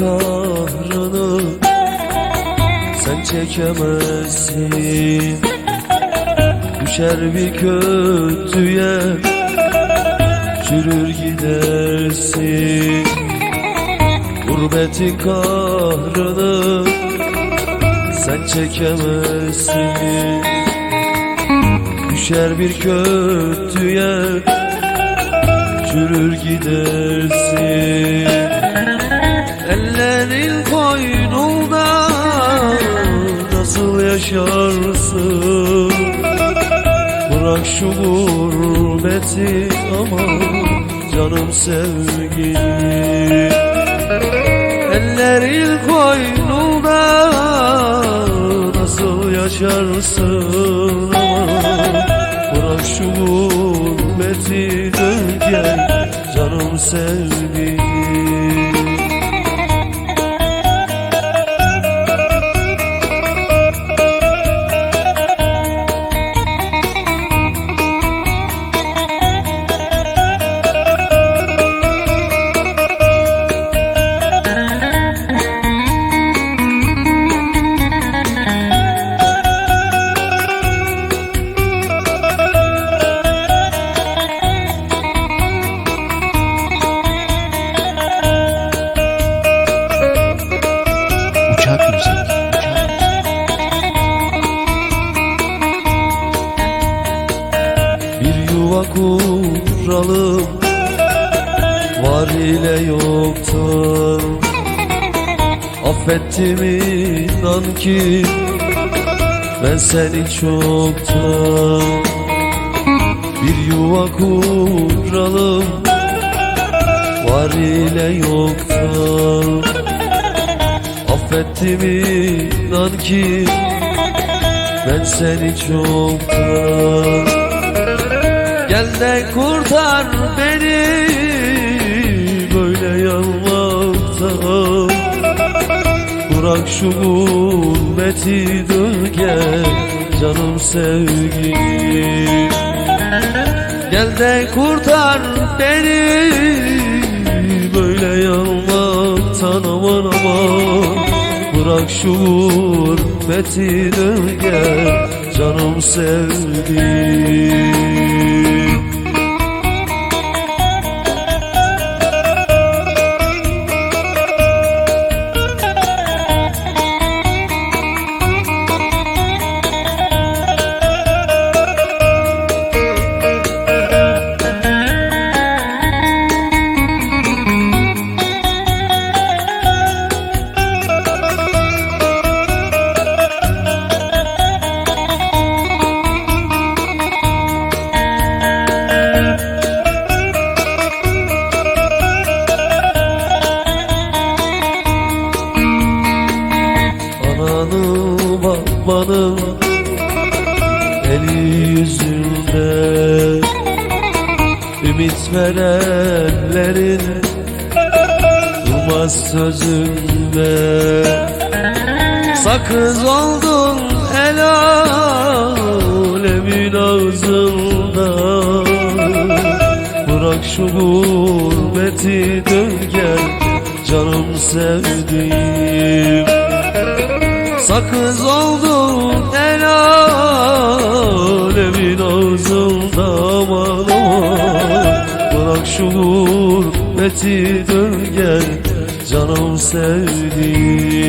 kahrını Sen çekemezsin. Düşer bir kötüye Çürür gidersin. Gurbetin kahrını Sen çekemezsin. Düşer bir kötüye Çürür gidersin. Ellerin koynunda nasıl yaşarsın? Bırak şu gurbeti ama canım sevgilim. Ellerin koynunda nasıl yaşarsın? Bırak şu gurbeti dön gel canım sevgilim yuva kuralım. Var ile yoktur. Affettim inan ki Ben seni çoktan Bir yuva kuralım. Var ile yoktur. Affettim inan ki Ben seni çoktan Gel de kurtar beni böyle yanmaktan Bırak şu gurbeti dön gel canım sevgilim. Gel de kurtar beni böyle yanmaktan aman aman. Bırak şu gurbeti dön gel canım sevdiğim Ananı babanın eli yüzünde Ümit verenlerin durmaz sözünde. Sakız oldun el alemin ağzında. Bırak şu gurbeti dön gel canım sevdiğim Sakız oldun el alemin ağzında aman. Bırak şu gurbeti dön gel canım sevdiğim